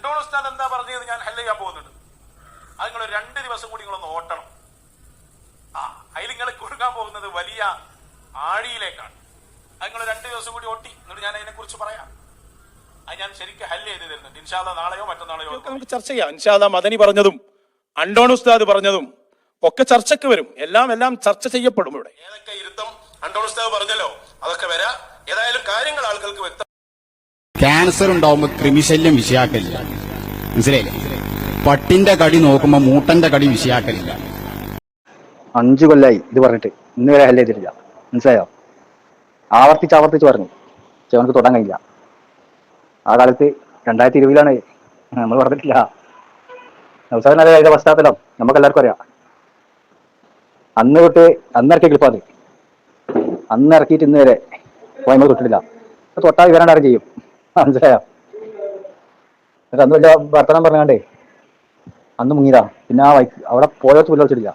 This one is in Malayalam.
അണ്ടോൾ ഉസ്താദ് എന്താ പറഞ്ഞത്? ഞാൻ ഹെല്ല ചെയ്യാൻ പോകുന്നുണ്ട്. അത് നിങ്ങൾ രണ്ട് ദിവസം കൂടി നിങ്ങളൊന്ന് ഓട്ടണം. ആ അതിൽ നിങ്ങൾ കൊടുക്കാൻ പോകുന്നത് വലിയ ആഴിയിലേക്കാണ്. അത് നിങ്ങൾ രണ്ട് ദിവസം കൂടി ഓട്ടി. എന്നിട്ട് ഞാൻ അതിനെ കുറിച്ച് പറയാം. അത് ഞാൻ ശരിക്കും ഹല്ല് ചെയ്ത് തരുന്നുണ്ട്. ഇൻഷാല്ല നാളെയോ മറ്റന്നാളെയോ നമുക്ക് ചർച്ച ചെയ്യാം. ഇൻഷാല്ല മദനി പറഞ്ഞതും അണ്ടോൺ ഉസ്താദ് പറഞ്ഞതും ഒക്കെ ചർച്ചയ്ക്ക് വരും. എല്ലാം എല്ലാം ചർച്ച ചെയ്യപ്പെടും ഇവിടെ. ഏതൊക്കെ ഇരുത്തം അണ്ടോൺ ഉസ്താദ് പറഞ്ഞല്ലോ? അതൊക്കെ വരാം. ഏതായാലും കാര്യങ്ങൾ ആളുകൾക്ക് വ്യക്തം ക്യാൻസർ ഉണ്ടാവുമ്പോ ക്രിമിശല്യം വിഷയാക്കലില്ല. മനസ്സിലായില്ലേ? പട്ടിന്റെ കടി നോക്കുമ്പോ മൂട്ടന്റെ കടി വിഷയാക്കലില്ല. അഞ്ചു കൊല്ലായി ഇത് പറഞ്ഞിട്ട്. ഇന്ന് വരെ ഹല്ല് ചെയ്തിട്ടില്ല. മനസ്സിലായോ? ആവർത്തിച്ച് ആവർത്തിച്ച് പറഞ്ഞു. ചെവനക്ക് തൊടാൻ കഴിയില്ല. ആ കാലത്ത് രണ്ടായിരത്തി ഇരുപതിലാണ് നമ്മൾ പറഞ്ഞിട്ടില്ല. അവസാനം അതിന്റെ പശ്ചാത്തലം. നമുക്ക് എല്ലാവർക്കും അറിയാം. അന്ന് തൊട്ട് അന്ന് ഇറക്കിയ ക്ലിപ്പാത് അന്ന് ഇറക്കിയിട്ട് ഇന്ന് വരെ നമ്മൾ തൊട്ടിട്ടില്ല. തൊട്ടാൽ അറിയും ചെയ്യും. മനസ്സിലായോ? എന്നിട്ട് അന്ന് വല്ല വർത്തമാനം പറഞ്ഞാണ്ടേ അന്ന് മുങ്ങിയതാ. പിന്നെ ആ വൈക്ക് അവിടെ പോയത്ത് പുല്ല വെച്ചിട്ടില്ല.